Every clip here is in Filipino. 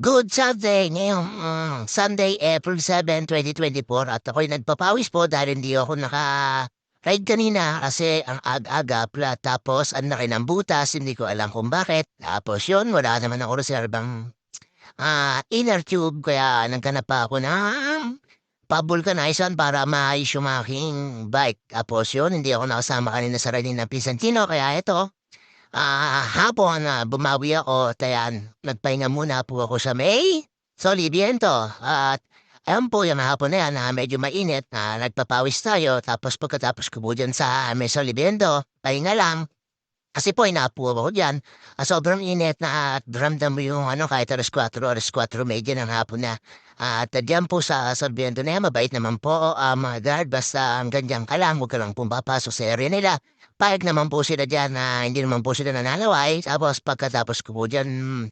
Good Sunday ngayong mm, Sunday, April 7, 2024 at ako'y nagpapawis po dahil hindi ako naka-ride kanina kasi ang ag-aga pla tapos ang laki ng butas, hindi ko alam kung bakit. Tapos yun, wala naman ako reservang ah, inner tube kaya nagkanap pa ako ng pabulkanisan para maayos yung aking bike. Tapos yun, hindi ako nakasama kanina sa riding ng Pisantino kaya ito, Ah, hapon na bumawi ako, tayan, nagpahinga muna po ako sa may Soliviento. At ayan po yung hapon na yan na medyo mainit na nagpapawis tayo. Tapos pagkatapos ko po dyan sa may Soliviento, pahinga lang. Kasi po inapo ako dyan. Ah, sobrang init na at ramdam mo yung ano kahit alas 4, alas 4 medyo ng hapon na. At dyan po sa Soliviento na yan, mabait naman po ang mga guard. Basta ang ganyan ka lang, huwag ka lang pumapasok sa area nila. Payag naman po sila dyan na hindi naman po sila nanalaway. Tapos pagkatapos ko po dyan mm,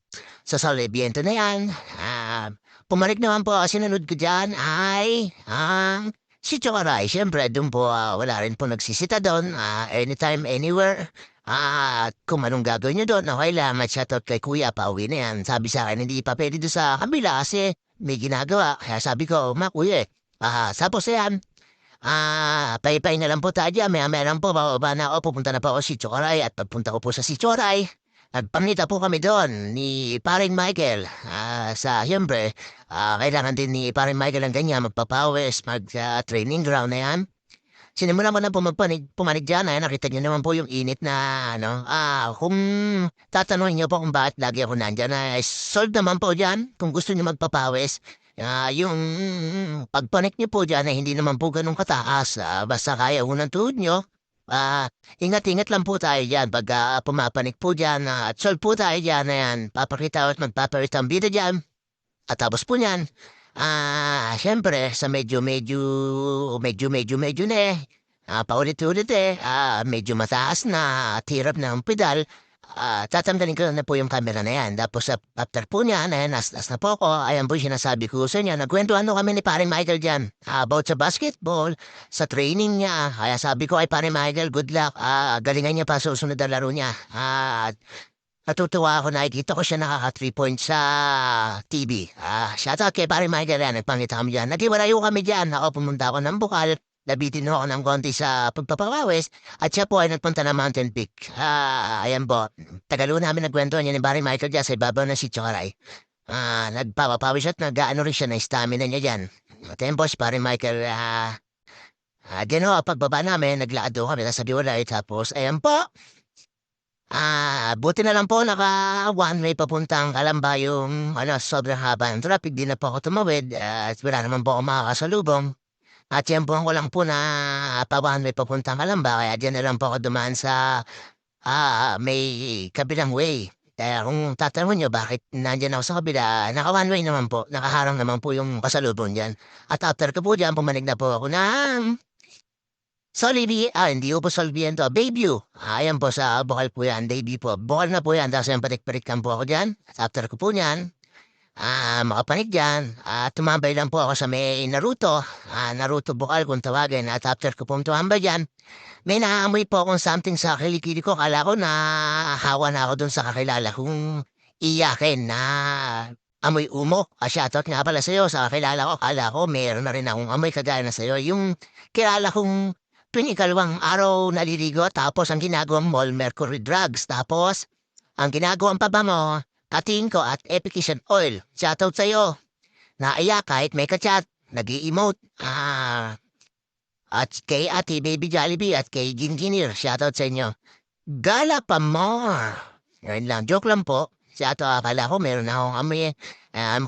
sa Soliviento na yan, ah, pumarik naman po, sinunod ko dyan ay ang si Chokaray. Siyempre, doon po ah, wala rin po nagsisita doon. ah, anytime, anywhere. Ah, kung anong gagawin nyo doon, okay lang. Mag-shoutout kay Kuya, pauwi na yan. Sabi sa akin, hindi pa pwede doon sa kabila kasi may ginagawa. Kaya sabi ko, ma, kuya, eh. Ah, tapos yan, Ah, pay-pay na lang po tayo dyan. Maya-maya lang po, bababa na ako. Pupunta na po ako si Choray at pagpunta ko po sa si Choray. Nagpamita po kami doon ni Paring Michael. Ah, sa siyempre, ah, kailangan din ni Paring Michael ang ganyan, magpapawis, mag-training ground na yan. Sinimulan ko na po magpanig, pumanig dyan. Ay, nakita niyo naman po yung init na, ano, ah, kung tatanungin niyo po kung bakit lagi ako nandyan, ay solve naman po dyan. Kung gusto niyo magpapawis, Ah, yung pagpanik niyo po dyan ay hindi naman po ganun kataas. Ah, basta kaya unang tuhod niyo. Ah, ingat-ingat lang po tayo dyan pag ah, pumapanik po dyan. ah, at solve po tayo dyan na yan. Papakita at magpaparit ang bida dyan. At tapos po niyan, ah, syempre, sa medyo, medyo, medyo, medyo, medyo na eh. Ah, paulit-ulit eh. Ah, medyo mataas na at na ang pedal. Ah, tatanggalin ko na po yung camera na yan. Tapos after po niya, na nas, nas na po ako, ayan po yung sinasabi ko sa inyo. Nagkwentuhan no kami ni paring Michael dyan ah, about sa basketball, sa training niya. Kaya sabi ko ay paring Michael, good luck. Ah, galingan niya pa sa susunod na laro niya. Ah, natutuwa ako nakikita ko siya nakaka 3 points sa TV. Ah, shout out kay paring Michael yan. Nagpangita kami dyan. Naghiwalayo kami dyan. Ako pumunta ako ng bukal. Nabitin ako ng konti sa pagpapawawis at siya po ay nagpunta ng Mountain Peak. Ah, ayan po. Tagalo namin nagkwento niya ni Barry Michael dyan sa ibabaw ng si Choray. Ah, nagpapawis at nag-ano rin siya na stamina niya dyan. At po si Barry Michael, ah, ah, din ho, pagbaba namin, naglakad ho kami, nasa Biwalay, tapos ayan po. Ah, buti na lang po naka one way papuntang Kalamba yung ano, sobrang haba ng traffic. Di na po ako tumawid at wala naman po ako makakasalubong. At yan po ko lang po na pabahan may papuntang Kalamba kaya dyan na lang po ako dumaan sa ah, may kabilang way. Kaya kung tatanungin nyo bakit nandyan ako sa kabila, naka one way naman po, nakaharang naman po yung kasalubong dyan. At after ko po dyan, pumanig na po ako ng Solivi, ah, hindi po Solviento, Bayview. Ayan po sa Bukal po yan, Bayview po. Bukal na po yan, tapos yung patik-patikan po ako dyan. At after ko po niyan, Ah, makapanig dyan. At tumambay lang po ako sa may Naruto. Ah, Naruto Bukal kung tawagin. At after ko pong tumambay dyan, may naamoy po akong something sa kilikili ko. Kala ko na hawa na ako dun sa kakilala kong iyakin na amoy umo. Ah, shoutout nga pala sa'yo sa kakilala ko. Kala ko meron na rin akong amoy kagaya na sa'yo. Yung kilala kong tuwing ikalawang araw naliligo tapos ang ginagawang mall mercury drugs. Tapos ang ginagawang pa ba mo, Katiin ko at Efficacious Oil. Shoutout sa'yo. Naiya kahit may kachat. nag emote Ah. At kay Ate Baby Jollibee at kay Ginginir. Shoutout sa inyo. Gala pa more. Yan lang. Joke lang po. Shoutout akala ko meron akong amoy. Um,